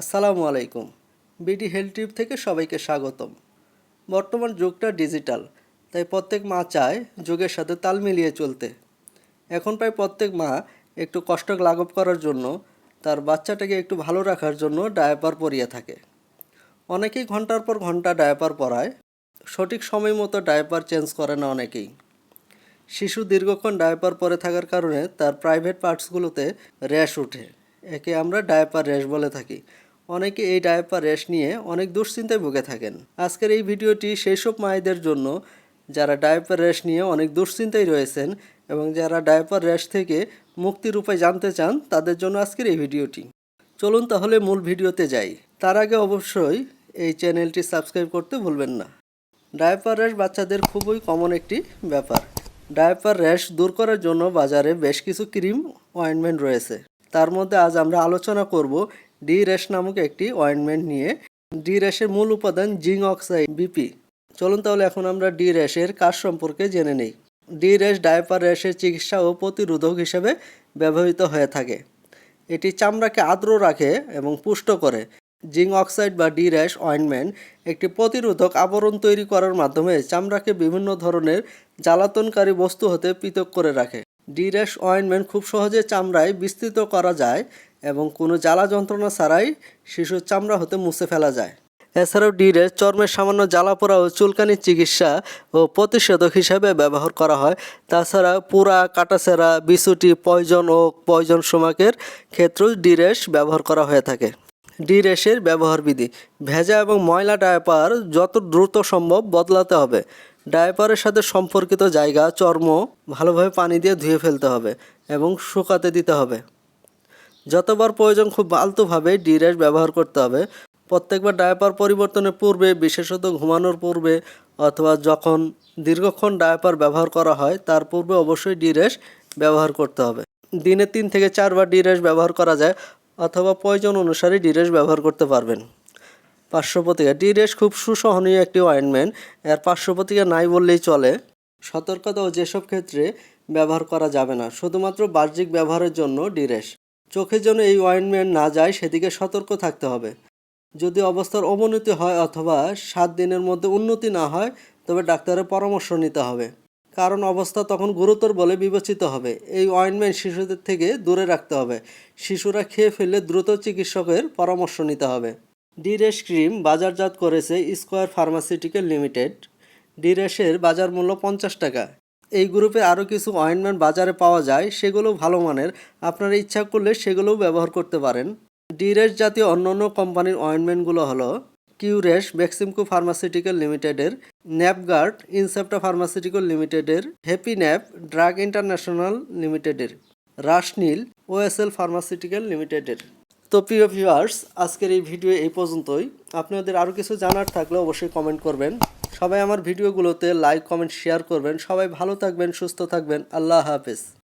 আসসালামু আলাইকুম। BD health টিপ থেকে সবাইকে স্বাগতম। বর্তমান যুগটা ডিজিটাল, তাই প্রত্যেক মা চায় যুগের সাথে তাল মিলিয়ে চলতে। এখন প্রায় প্রত্যেক মা একটু কষ্ট লাঘব করার জন্য, তার বাচ্চাটাকে একটু ভালো রাখার জন্য ডায়াপার পরিয়ে থাকে। অনেকেই ঘণ্টার পর ঘণ্টা ডায়াপার পরায়, সঠিক সময় মতো ডায়াপার চেঞ্জ করে না অনেকেই। শিশু দীর্ঘক্ষণ ডায়াপার পরে থাকার কারণে তার প্রাইভেট পার্টসগুলোতে র্যাশ ওঠে, একে আমরা ডায়াপার র্যাশ বলে থাকি। অনেকে এই ডায়াপার র্যাশ নিয়ে অনেক দুশ্চিন্তায় ভুগে থাকেন। আজকের এই ভিডিওটি সেই সব মায়েদের জন্য যারা ডায়াপার র্যাশ নিয়ে অনেক দুশ্চিন্তায় রয়েছেন এবং যারা ডায়াপার র্যাশ থেকে মুক্তির উপায় জানতে চান, তাদের জন্য আজকের এই ভিডিওটি। চলুন তাহলে মূল ভিডিওতে যাই। তার আগে অবশ্যই এই চ্যানেলটি সাবস্ক্রাইব করতে ভুলবেন না। ডায়াপার র্যাশ বাচ্চাদের খুবই কমন একটি ব্যাপার। ডায়াপার র্যাশ দূর করার জন্য বাজারে বেশ কিছু ক্রিম অয়েন্টমেন্ট রয়েছে। তার মধ্যে আজ আমরা আলোচনা করব ডি র্যাশ নামক একটি অয়েন্টমেন্ট নিয়ে ডি র্যাশের মূল উপাদান জিঙ্ক অক্সাইড বিপি চলুন তাহলে এখন আমরা ডি র্যাশের কাজ সম্পর্কে জেনে নেই। ডি র্যাশ ডায়াপার র্যাশের চিকিৎসা ও প্রতিরোধক হিসেবে ব্যবহৃত হয়ে থাকে। এটি চামড়াকে আর্দ্র রাখে এবং পুষ্ট করে। জিঙ্ক অক্সাইড বা ডি র্যাশ অয়েন্টমেন্ট একটি প্রতিরোধক আবরণ তৈরি করার মাধ্যমে চামড়াকে বিভিন্ন ধরনের জ্বালাতনকারী বস্তু হতে পৃথক করে রাখে। ডি র্যাশ অয়েন্টমেন্ট খুব সহজে চামড়ায় বিস্তৃত করা যায় এবং কোনো জ্বালা যন্ত্রণা ছাড়াই শিশুর চামড়া হতে মুছে ফেলা যায়। এছাড়াও ডি র্যাশ চর্মের সামান্য জ্বালা পোড়া ও চুলকানির চিকিৎসা ও প্রতিষেধক হিসাবে ব্যবহার করা হয়। তাছাড়া পুরা, কাটাছেঁড়া বিছুটি পয়জন ও পয়জন সোমাকের ক্ষেত্রেও ডি র্যাশ ব্যবহার করা হয়ে থাকে। ডি র্যাশের ব্যবহার বিধি, ভেজা এবং ময়লা ডায়াপার যত দ্রুত সম্ভব বদলাতে হবে। ডায়াপারের সাথে সম্পর্কিত জায়গা, চর্ম ভালোভাবে পানি দিয়ে ধুয়ে ফেলতে হবে এবং শুকাতে দিতে হবে। যতবার প্রয়োজন খুব আলতোভাবে ডি র্যাশ ব্যবহার করতে হবে। প্রত্যেকবার ডায়াপার পরিবর্তনের পূর্বে, বিশেষত ঘুমানোর পূর্বে অথবা যখন দীর্ঘক্ষণ ডায়াপার ব্যবহার করা হয়, তার পূর্বে অবশ্যই ডি র্যাশ ব্যবহার করতে হবে। দিনে তিন থেকে চারবার ডি র্যাশ ব্যবহার করা যায় অথবা প্রয়োজন অনুসারে ডি র্যাশ ব্যবহার করতে পারবেন। পার্শ্বপ্রতিকা ডি র্যাশ খুব সুসহনীয় একটি অয়েন্টমেন্ট এর পার্শ্বপ্রতিকা নাই বললেই চলে। সতর্কতা ও যেসব ক্ষেত্রে ব্যবহার করা যাবে না, শুধুমাত্র বাহ্যিক ব্যবহারের জন্য ডি র্যাশ যেন এই অয়েন্টমেন্ট না যায়, সেদিকে সতর্ক থাকতে হবে। যদি অবস্থার অবনতি হয় অথবা সাত দিনের মধ্যে উন্নতি না হয়, তবে ডাক্তারের পরামর্শ নিতে হবে। কারণ অবস্থা তখন গুরুতর বলে বিবেচিত হবে। এই অয়েন্টমেন্ট শিশুদের থেকে দূরে রাখতে হবে। শিশুরা খেয়ে ফেললে দ্রুত চিকিৎসকের পরামর্শ নিতে হবে। ডিরেশ ক্রিম বাজারজাত করেছে স্কোয়ার ফার্মাসিউটিক্যাল লিমিটেড। ডিরেশের বাজার মূল্য পঞ্চাশ টাকা। এই গ্রুপে আরও কিছু অয়েন্টমেন্ট বাজারে পাওয়া যায়, সেগুলো ভালো মানের। আপনারা ইচ্ছা করলে সেগুলোও ব্যবহার করতে পারেন। ডিরেস জাতীয় অন্যান্য কোম্পানির অয়েন্টমেন্টগুলো হলো কিউরেশ বেক্সিমকো ফার্মাসিউটিক্যাল লিমিটেডের ন্যাপগার্ড ইনসেপ্টা ফার্মাসিউটিক্যাল লিমিটেডের হ্যাপি ন্যাপ ড্রাগ ইন্টারন্যাশনাল লিমিটেডের রাশনীল ওএসএল ফার্মাসিউটিক্যাল লিমিটেডের তো প্রিয় ভিউয়ার্স আজকের এই ভিডিও এই পর্যন্তই। আপনাদের আরও কিছু জানার থাকলে অবশ্যই কমেন্ট করবেন। সবাই আমার ভিডিওগুলোতে লাইক কমেন্ট শেয়ার করবেন। সবাই ভালো থাকবেন সুস্থ থাকবেন। আল্লাহ হাফেজ।